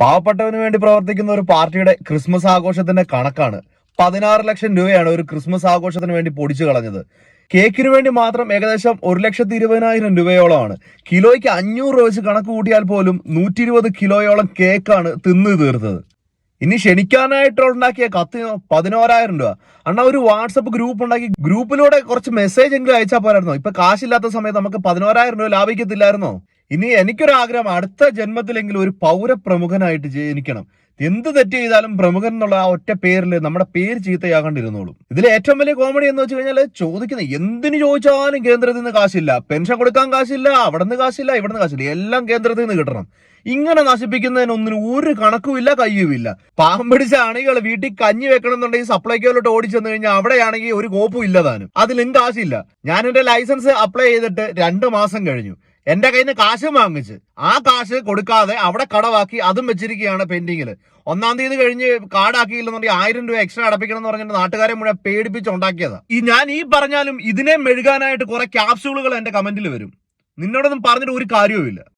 പാവപ്പെട്ടവന് വേണ്ടി പ്രവർത്തിക്കുന്ന ഒരു പാർട്ടിയുടെ ക്രിസ്മസ് ആഘോഷത്തിന്റെ കണക്കാണ്. പതിനാറ് ലക്ഷം രൂപയാണ് ഒരു ക്രിസ്മസ് ആഘോഷത്തിന് വേണ്ടി പൊടിച്ചു കളഞ്ഞത്. കേക്കിന് വേണ്ടി മാത്രം ഏകദേശം ഒരു ലക്ഷത്തി ഇരുപതിനായിരം രൂപയോളമാണ്. കിലോയ്ക്ക് അഞ്ഞൂറ് രൂപ വെച്ച് കണക്ക് കൂട്ടിയാൽ പോലും നൂറ്റി ഇരുപത് കിലോയോളം കേക്കാണ് തിന്നു തീർത്തത്. ഇനി ക്ഷണിക്കാനായിട്ട് ഉണ്ടാക്കിയ കത്ത് പതിനോരായിരം രൂപ. അണ്ണാ ഒരു വാട്സപ്പ് ഗ്രൂപ്പ് ഉണ്ടാക്കി ഗ്രൂപ്പിലൂടെ കുറച്ച് മെസ്സേജ് എങ്കിലും അയച്ചാൽ പോരായിരുന്നോ? ഇപ്പൊ കാശില്ലാത്ത സമയത്ത് നമുക്ക് പതിനോരായിരം രൂപ ലാഭിക്കത്തില്ലായിരുന്നോ? ഇനി എനിക്കൊരു ആഗ്രഹം അടുത്ത ജന്മത്തിലെങ്കിലും ഒരു പൗരപ്രമുഖനായിട്ട് ജനിക്കണം. എന്ത് തെറ്റ് ചെയ്താലും പ്രമുഖൻ എന്നുള്ള ആ ഒറ്റ പേരിൽ നമ്മുടെ പേര് ചീത്തയാകണ്ടിരുന്നോളും. ഇതിൽ ഏറ്റവും വലിയ കോമഡി എന്ന് വെച്ച് കഴിഞ്ഞാൽ ചോദിക്കുന്നത് എന്തിനു ചോദിച്ചാലും കേന്ദ്രത്തിൽ നിന്ന് കാശില്ല. പെൻഷൻ കൊടുക്കാൻ കാശില്ല അവിടെ നിന്ന് കാശില്ല ഇവിടെ നിന്ന് കാശില്ല. എല്ലാം കേന്ദ്രത്തിൽ നിന്ന് കിട്ടണം. ഇങ്ങനെ നശിപ്പിക്കുന്നതിനൊന്നിനും ഒരു കണക്കുമില്ല കയ്യുമില്ല. പാമ്പിടിച്ച അണികൾ വീട്ടിൽ കഞ്ഞി വെക്കണം എന്നുണ്ടെങ്കിൽ സപ്ലൈക്കോലോട്ട് ഓടിച്ചെന്ന് കഴിഞ്ഞാൽ അവിടെയാണെങ്കിൽ ഒരു കോപ്പും ഇല്ലതാനും അതിലും കാശില്ല. ഞാൻ എന്റെ ലൈസൻസ് അപ്ലൈ ചെയ്തിട്ട് രണ്ട് മാസം കഴിഞ്ഞു. എന്റെ കയ്യിൽ നിന്ന് കാശ് വാങ്ങിച്ച്. ആ കാശ് കൊടുക്കാതെ അവിടെ കടവാക്കി അതും വെച്ചിരിക്കുകയാണ് പെൻഡിങ്ങിൽ ഒന്നാം തീയതി കഴിഞ്ഞ് കാർഡാക്കിയില്ലെന്നുണ്ടെങ്കിൽ ആയിരം രൂപ എക്സ്ട്രാ അടപ്പിക്കണം എന്ന് പറഞ്ഞിട്ട് നാട്ടുകാരെ മുഴുവൻ പേടിപ്പിച്ച് ഉണ്ടാക്കിയതാ. ഈ ഞാൻ ഈ പറഞ്ഞാലും ഇതിനെ മെഴുകാനായിട്ട് കുറെ ക്യാപ്സ്യൂളുകൾ എന്റെ കമന്റിൽ വരും. നിന്നോടൊന്നും പറഞ്ഞിട്ട് ഒരു കാര്യവുമില്ല.